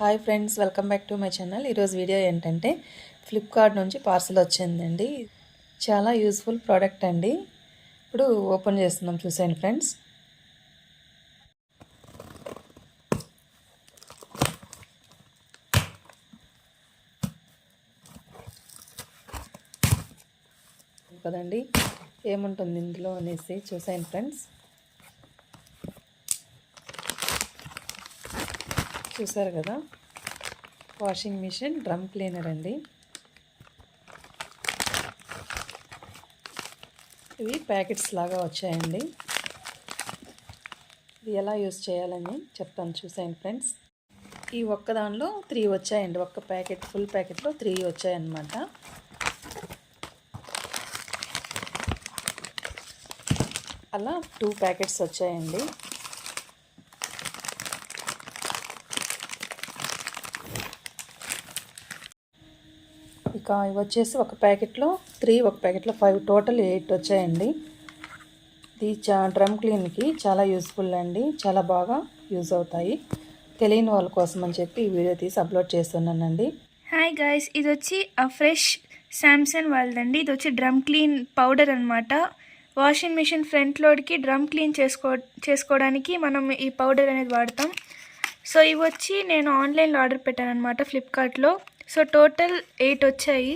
Hi friends welcome back to my channel ఈరోజు video ఏంటంటే Flipkart నుంచి పార్సల్ వచ్చిందండి. చాలా యూస్ఫుల్ ప్రోడక్ట్ అండి. ఇప్పుడు ఓపెన్ చేస్తున్నాం చూసేయండి ఫ్రెండ్స్ కదండి ఏముంటుంది ఇందులో అనేసి చూసాను ఫ్రెండ్స్ చూసారు కదా? వాషింగ్ మిషన్ డ్రమ్ క్లీనర్ అండి. ఇవి ప్యాకెట్స్ లాగా వచ్చాయండి. ఇది ఎలా యూస్ చేయాలని చెప్తాను చూసాను ఫ్రెండ్స్. ఈ ఒక్క దానిలో త్రీ వచ్చాయండి. ఒక్క ప్యాకెట్ ఫుల్ ప్యాకెట్లో త్రీ వచ్చాయన్నమాట. అలా టూ ప్యాకెట్స్ వచ్చాయండి. ఇక ఇవి వచ్చేసి ఒక ప్యాకెట్లో త్రీ ఒక ప్యాకెట్లో ఫైవ్ టోటల్ ఎయిట్ వచ్చాయండి. ఇది చా డ్రమ్ క్లీన్కి చాలా యూస్ఫుల్ అండి చాలా బాగా యూజ్ అవుతాయి. తెలియని వాళ్ళ కోసం అని చెప్పి ఈ వీడియో తీసి అప్లోడ్ చేస్తున్నానండి. హాయ్ గాయస్ ఇది వచ్చి ఆ ఫ్రెష్ శాంసంగ్ వాళ్ళదండి ఇది వచ్చి డ్రమ్ క్లీన్ పౌడర్ అనమాట వాషింగ్ మిషన్ ఫ్రంట్ లోడ్కి డ్రమ్ క్లీన్ చేసుకో చేసుకోవడానికి మనం ఈ పౌడర్ అనేది వాడతాం. సో ఇవి వచ్చి నేను ఆన్లైన్లో ఆర్డర్ పెట్టాను అనమాట ఫ్లిప్కార్ట్లో. సో టోటల్ ఎయిట్ వచ్చాయి.